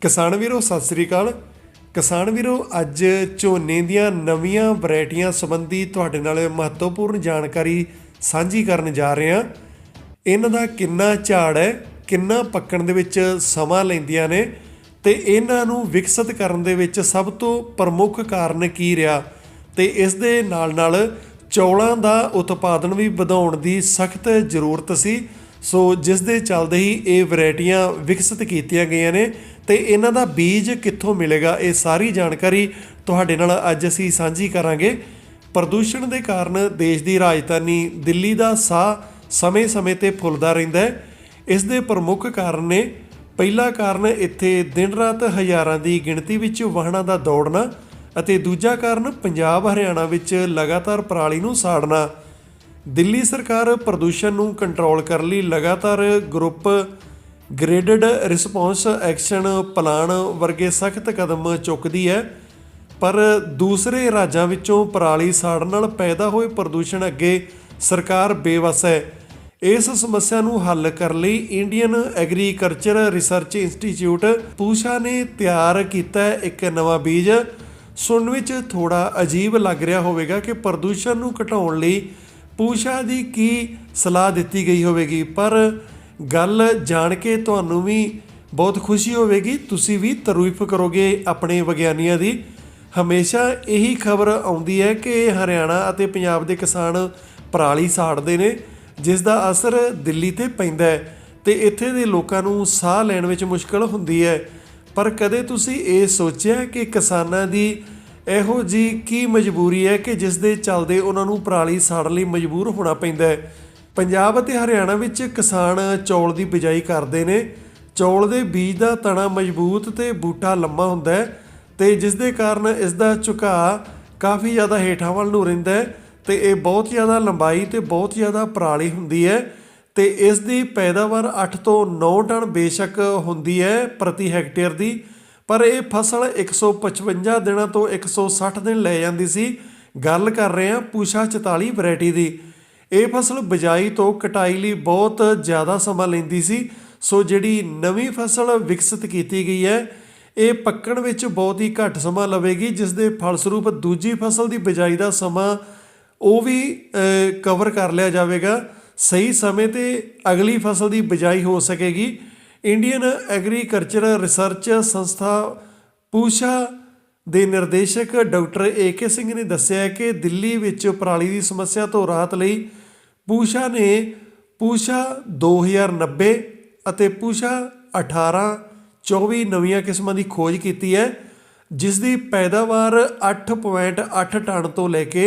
ਕਿਸਾਨ ਵੀਰੋ, ਸਤਿ ਸ੍ਰੀ ਅਕਾਲ। ਕਿਸਾਨ ਵੀਰੋ, ਅੱਜ ਝੋਨੇ ਦੀਆਂ ਨਵੀਆਂ ਵੈਰਾਈਟੀਆਂ ਸੰਬੰਧੀ ਤੁਹਾਡੇ ਨਾਲ ਮਹੱਤਵਪੂਰਨ ਜਾਣਕਾਰੀ ਸਾਂਝੀ ਕਰਨ ਜਾ ਰਹੇ ਹਾਂ। ਇਹਨਾਂ ਦਾ ਕਿੰਨਾ ਝਾੜ ਹੈ, ਕਿੰਨਾ ਪੱਕਣ ਦੇ ਵਿੱਚ ਸਮਾਂ ਲੈਂਦੀਆਂ ਨੇ ਤੇ ਇਹਨਾਂ ਨੂੰ ਵਿਕਸਿਤ ਕਰਨ ਦੇ ਵਿੱਚ ਸਭ ਤੋਂ ਪ੍ਰਮੁੱਖ ਕਾਰਨ ਕੀ ਰਿਹਾ? ਤੇ ਇਸ ਦੇ ਨਾਲ ਨਾਲ ਚੌਲਾਂ ਦਾ ਉਤਪਾਦਨ ਵੀ ਵਧਾਉਣ ਦੀ ਸਖਤ ਜ਼ਰੂਰਤ ਸੀ। ਸੋ ਜਿਸ ਦੇ ਚੱਲਦੇ ਹੀ ਇਹ ਵੈਰਾਈਟੀਆਂ ਵਿਕਸਿਤ ਕੀਤੀਆਂ ਗਈਆਂ ਨੇ। ਤੇ ਇਹਨਾਂ ਦਾ ਬੀਜ ਕਿੱਥੋਂ ਮਿਲੇਗਾ ਇਹ ਸਾਰੀ ਜਾਣਕਾਰੀ ਤੁਹਾਡੇ ਨਾਲ ਅੱਜ ਅਸੀਂ ਸਾਂਝੀ ਕਰਾਂਗੇ। ਪ੍ਰਦੂਸ਼ਣ ਦੇ ਕਾਰਨ ਦੇਸ਼ ਦੀ ਰਾਜਧਾਨੀ ਦਿੱਲੀ ਦਾ ਸਾਹ ਸਮੇਂ-ਸਮੇਂ ਤੇ ਫੁੱਲਦਾ ਰਹਿੰਦਾ ਹੈ। ਇਸ ਦੇ ਪ੍ਰਮੁੱਖ ਕਾਰਨ ਨੇ ਪਹਿਲਾ ਕਾਰਨ ਇੱਥੇ ਦਿਨ ਰਾਤ ਹਜ਼ਾਰਾਂ ਦੀ ਗਿਣਤੀ ਵਿੱਚ ਵਾਹਨਾਂ ਦਾ ਦੌੜਨਾ ਅਤੇ ਦੂਜਾ ਕਾਰਨ ਪੰਜਾਬ ਹਰਿਆਣਾ ਵਿੱਚ ਲਗਾਤਾਰ ਪਰਾਲੀ ਨੂੰ ਸਾੜਨਾ। ਦਿੱਲੀ ਸਰਕਾਰ ਪ੍ਰਦੂਸ਼ਣ ਨੂੰ ਕੰਟਰੋਲ ਕਰਨ ਲਈ ਲਗਾਤਾਰ group graded response action plan ਵਰਗੇ ਸਖਤ ਕਦਮ ਚੁੱਕਦੀ ਹੈ, ਪਰ ਦੂਸਰੇ ਰਾਜਾਂ ਵਿੱਚੋਂ ਪਰਾਲੀ ਸਾੜਨ ਨਾਲ ਪੈਦਾ ਹੋਏ ਪ੍ਰਦੂਸ਼ਣ ਅੱਗੇ ਸਰਕਾਰ ਬੇਵਸ ਹੈ। ਇਸ ਸਮੱਸਿਆ ਨੂੰ ਹੱਲ ਕਰਨ ਲਈ Indian agriculture research institute Pusa ਨੇ ਤਿਆਰ ਕੀਤਾ ਇੱਕ ਨਵਾਂ ਬੀਜ। ਸੁਣਨ ਵਿੱਚ ਥੋੜਾ ਅਜੀਬ ਲੱਗ ਰਿਹਾ ਹੋਵੇਗਾ ਕਿ ਪ੍ਰਦੂਸ਼ਣ ਨੂੰ ਘਟਾਉਣ ਲਈ ਪੂਸ਼ਾ ਦੀ ਕੀ ਸਲਾਹ ਦਿੱਤੀ ਗਈ ਹੋਵੇਗੀ, ਪਰ ਗੱਲ ਜਾਣ ਕੇ ਤੁਹਾਨੂੰ ਵੀ ਬਹੁਤ ਖੁਸ਼ੀ ਹੋਵੇਗੀ। ਤੁਸੀਂ ਵੀ ਤਾਰੀਫ ਕਰੋਗੇ ਆਪਣੇ ਵਿਗਿਆਨੀਆਂ ਦੀ। ਹਮੇਸ਼ਾ ਇਹੀ ਖਬਰ ਆਉਂਦੀ ਹੈ ਕਿ ਹਰਿਆਣਾ ਅਤੇ ਪੰਜਾਬ ਦੇ ਕਿਸਾਨ ਪਰਾਲੀ ਸਾੜਦੇ ਨੇ, ਜਿਸ ਦਾ ਅਸਰ ਦਿੱਲੀ ਤੇ ਪੈਂਦਾ ਹੈ ਤੇ ਇੱਥੇ ਦੇ ਲੋਕਾਂ ਨੂੰ ਸਾਹ ਲੈਣ ਵਿੱਚ ਮੁਸ਼ਕਲ ਹੁੰਦੀ ਹੈ। ਪਰ ਕਦੇ ਤੁਸੀਂ ਇਹ ਸੋਚਿਆ ਕਿ ਕਿਸਾਨਾਂ ਦੀ ਇਹੋ ਜੀ ਕੀ ਮਜਬੂਰੀ ਹੈ ਕਿ ਜਿਸ ਦੇ ਚੱਲਦੇ ਉਹਨਾਂ ਨੂੰ ਪਰਾਲੀ ਸਾੜਨ ਲਈ ਮਜਬੂਰ ਹੋਣਾ ਪੈਂਦਾ ਹੈ? ਪੰਜਾਬ ਅਤੇ ਹਰਿਆਣਾ ਵਿੱਚ ਕਿਸਾਨ ਚੌਲ ਦੀ ਬਿਜਾਈ ਕਰਦੇ ਨੇ। ਚੌਲ ਦੇ ਬੀਜ ਦਾ ਤਣਾ ਮਜ਼ਬੂਤ ਤੇ ਬੂਟਾ ਲੰਮਾ ਹੁੰਦਾ ਹੈ ਤੇ ਜਿਸ ਦੇ ਕਾਰਨ ਇਸ ਦਾ ਝੁਕਾਅ ਕਾਫੀ ਜ਼ਿਆਦਾ ਹੇਠਾਂ ਵੱਲ ਨੂੰ ਰਹਿੰਦਾ ਹੈ ਤੇ ਇਹ ਬਹੁਤ ਜ਼ਿਆਦਾ ਲੰਬਾਈ ਤੇ ਬਹੁਤ ਜ਼ਿਆਦਾ ਪਰਾਲੀ ਹੁੰਦੀ ਹੈ ਤੇ ਇਸ ਦੀ ਪੈਦਾਵਾਰ 8 ਤੋਂ 9 ਟਨ ਬੇਸ਼ੱਕ ਹੁੰਦੀ ਹੈ ਪ੍ਰਤੀ ਹੈਕਟੇਅਰ ਦੀ। ਪਰ ਇਹ ਫਸਲ 155 ਦਿਨਾਂ ਤੋਂ 160 ਦਿਨ ਲੈ ਜਾਂਦੀ ਸੀ। ਗੱਲ ਕਰ ਰਹੇ ਹਾਂ ਪੂਸ਼ਾ 44 ਵੈਰਾਈਟੀ ਦੀ। ਇਹ ਫਸਲ ਬਿਜਾਈ ਤੋਂ ਕਟਾਈ ਲਈ ਬਹੁਤ ਜ਼ਿਆਦਾ ਸਮਾਂ ਲੈਂਦੀ ਸੀ। ਸੋ ਜਿਹੜੀ ਨਵੀਂ ਫਸਲ ਵਿਕਸਿਤ ਕੀਤੀ ਗਈ ਹੈ, ਇਹ ਪੱਕਣ ਵਿੱਚ ਬਹੁਤ ਹੀ ਘੱਟ ਸਮਾਂ ਲਵੇਗੀ ਜਿਸ ਦੇ ਫਲਸਰੂਪ ਦੂਜੀ ਫਸਲ ਦੀ ਬਿਜਾਈ ਦਾ ਸਮਾਂ ਉਹ ਵੀ ਕਵਰ ਕਰ ਲਿਆ ਜਾਵੇਗਾ। ਸਹੀ ਸਮੇਂ ਤੇ ਅਗਲੀ ਫਸਲ ਦੀ ਬਿਜਾਈ ਹੋ ਸਕੇਗੀ। ਇੰਡੀਅਨ ਐਗਰੀਕਲਚਰ ਰਿਸਰਚ ਸੰਸਥਾ ਪੂਸ਼ਾ ਦੇ ਨਿਰਦੇਸ਼ਕ ਡਾਕਟਰ ਏਕੇ ਸਿੰਘ ਨੇ ਦੱਸਿਆ ਕਿ ਦਿੱਲੀ ਵਿੱਚ ਪਰਾਲੀ ਦੀ ਸਮੱਸਿਆ ਤੋਂ ਰਾਹਤ ਲਈ ਪੂਸ਼ਾ ਨੇ ਪੂਸ਼ਾ 2090 ਅਤੇ ਪੂਸ਼ਾ 18 24 ਨਵੀਆਂ ਕਿਸਮਾਂ ਦੀ ਖੋਜ ਕੀਤੀ ਹੈ, ਜਿਸ ਦੀ ਪੈਦਾਵਾਰ 8.8 ਟਨ ਤੋਂ ਲੈ ਕੇ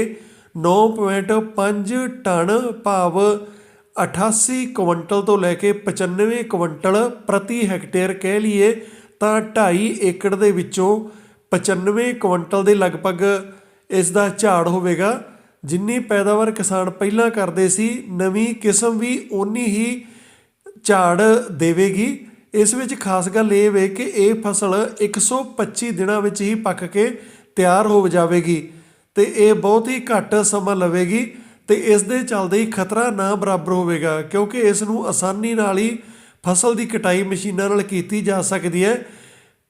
9.5 ਟਨ ਭਾਵ 88 ਕੁਇੰਟਲ ਤੋਂ ਲੈ ਕੇ 95 ਕੁਇੰਟਲ ਪ੍ਰਤੀ ਹੈਕਟੇਅਰ ਕਹਿ ਲਈਏ ਤਾਂ 2.5 ਏਕੜ ਦੇ ਵਿੱਚੋਂ 95 ਕੁਇੰਟਲ ਦੇ ਲਗਭਗ ਇਸ ਦਾ ਝਾੜ ਹੋਵੇਗਾ। ਜਿੰਨੀ ਪੈਦਾਵਾਰ ਕਿਸਾਨ ਪਹਿਲਾਂ ਕਰਦੇ ਸੀ, ਨਵੀਂ ਕਿਸਮ ਵੀ ਓਨੀ ਹੀ ਝਾੜ ਦੇਵੇਗੀ। ਇਸ ਵਿੱਚ ਖਾਸ ਗੱਲ ਇਹ ਵੇ ਕਿ ਇਹ ਫਸਲ 125 ਦਿਨਾਂ ਵਿੱਚ ਹੀ ਪੱਕ ਕੇ ਤਿਆਰ ਹੋ ਜਾਵੇਗੀ ਤੇ ਇਹ ਬਹੁਤ ਹੀ ਘੱਟ ਸਮਾਂ ਲਵੇਗੀ ਤੇ ਇਸ ਦੇ ਚੱਲਦੇ ਹੀ ਖਤਰਾ ਨਾ ਬਰਾਬਰ ਹੋਵੇਗਾ, ਕਿਉਂਕਿ ਇਸ ਨੂੰ ਆਸਾਨੀ ਨਾਲ ਹੀ ਫਸਲ ਦੀ ਕਟਾਈ ਮਸ਼ੀਨਾਂ ਨਾਲ ਕੀਤੀ ਜਾ ਸਕਦੀ ਹੈ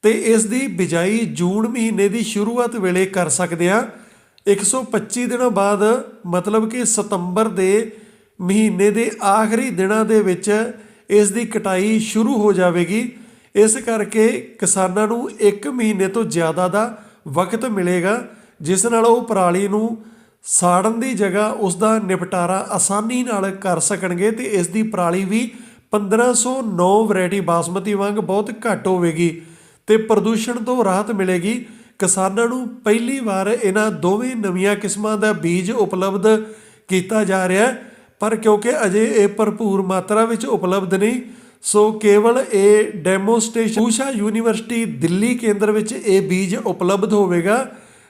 ਤੇ ਇਸ ਦੀ ਬਿਜਾਈ ਜੂਨ ਮਹੀਨੇ ਦੀ ਸ਼ੁਰੂਆਤ ਵੇਲੇ ਕਰ ਸਕਦੇ ਆ 125 ਦਿਨਾਂ ਬਾਅਦ, ਮਤਲਬ ਕਿ ਸਤੰਬਰ ਦੇ ਮਹੀਨੇ ਦੇ ਆਖਰੀ ਦਿਨਾਂ ਦੇ ਵਿੱਚ ਇਸ ਦੀ ਕਟਾਈ ਸ਼ੁਰੂ ਹੋ ਜਾਵੇਗੀ। ਇਸ ਕਰਕੇ ਕਿਸਾਨਾਂ ਨੂੰ 1 ਮਹੀਨੇ ਤੋਂ ਜ਼ਿਆਦਾ ਦਾ ਵਕਤ ਮਿਲੇਗਾ, ਜਿਸ ਨਾਲ ਉਹ ਪਰਾਲੀ ਨੂੰ ਸਾੜਨ ਦੀ ਜਗ੍ਹਾ ਉਸ ਦਾ ਨਿਪਟਾਰਾ ਆਸਾਨੀ ਨਾਲ ਕਰ ਸਕਣਗੇ ਤੇ ਇਸ ਦੀ ਪਰਾਲੀ ਵੀ 1509 ਵੈਰਾਈਟੀ ਬਾਸਮਤੀ ਵਾਂਗ ਬਹੁਤ ਘੱਟ ਹੋਵੇਗੀ ਤੇ ਪ੍ਰਦੂਸ਼ਣ ਤੋਂ ਰਾਹਤ ਮਿਲੇਗੀ। ਕਿਸਾਨਾਂ ਨੂੰ ਪਹਿਲੀ ਵਾਰ ਇਹਨਾਂ ਦੋਵੇਂ ਨਵੀਆਂ ਕਿਸਮਾਂ ਦਾ ਬੀਜ ਉਪਲਬਧ ਕੀਤਾ ਜਾ ਰਿਹਾ ਹੈ, ਪਰ ਕਿਉਂਕਿ ਅਜੇ ਇਹ ਭਰਪੂਰ ਮਾਤਰਾ ਵਿੱਚ ਉਪਲਬਧ ਨਹੀਂ, ਸੋ ਕੇਵਲ ਇਹ ਡੈਮੋਸਟ੍ਰੇਸ਼ਨ ਊਸ਼ਾ ਯੂਨੀਵਰਸਿਟੀ ਦਿੱਲੀ ਕੇਂਦਰ ਵਿੱਚ ਇਹ ਬੀਜ ਉਪਲਬਧ ਹੋਵੇਗਾ,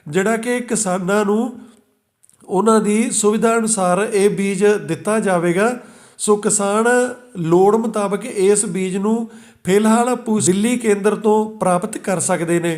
ਜਿਹੜਾ ਕਿ ਕਿਸਾਨਾਂ ਨੂੰ ਉਹਨਾਂ ਦੀ ਸੁਵਿਧਾ ਅਨੁਸਾਰ ਇਹ ਬੀਜ ਦਿੱਤਾ ਜਾਵੇਗਾ। ਸੋ ਕਿਸਾਨ ਲੋੜ ਮੁਤਾਬਕ ਇਸ ਬੀਜ ਨੂੰ ਫਿਲਹਾਲ ਪੂ ਦਿੱਲੀ ਕੇਂਦਰ ਤੋਂ ਪ੍ਰਾਪਤ ਕਰ ਸਕਦੇ ਨੇ।